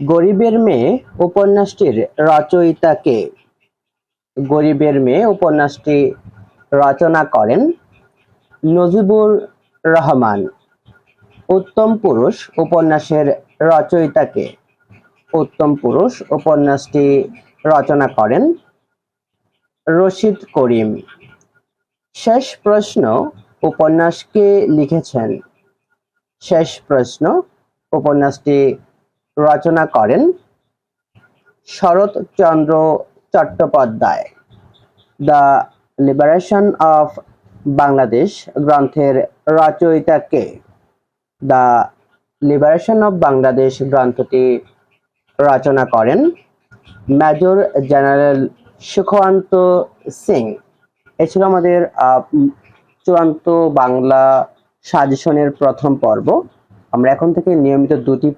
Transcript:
গরিবের মেয়ে উপন্যাসটির রচয়িতা কে গরিবের মেয়ে উপন্যাসটি রচনা করেন নজিবুর রহমান। উত্তম পুরুষ উপন্যাসের রচয়িতা কে উত্তম পুরুষ উপন্যাসটি রচনা করেন রশিদ করিম। শেষ প্রশ্ন উপন্যাসকে লিখেছেন। শেষ প্রশ্ন উপন্যাসটি রচনা করেন Sharatchandra Chattopadhyay. The liberation of Bangladesh গ্রন্থের রচয়িতা কে? দ্য লিবারেশন অফ বাংলাদেশ গ্রন্থটি রচনা করেন মেজর জেনারেল সুখওয়ান্ত সিং। এ ছিল আমাদের চূড়ান্ত বাংলা সাজেশনের প্রথম পর্ব। আমরা এখন থেকে নিয়মিত দুটি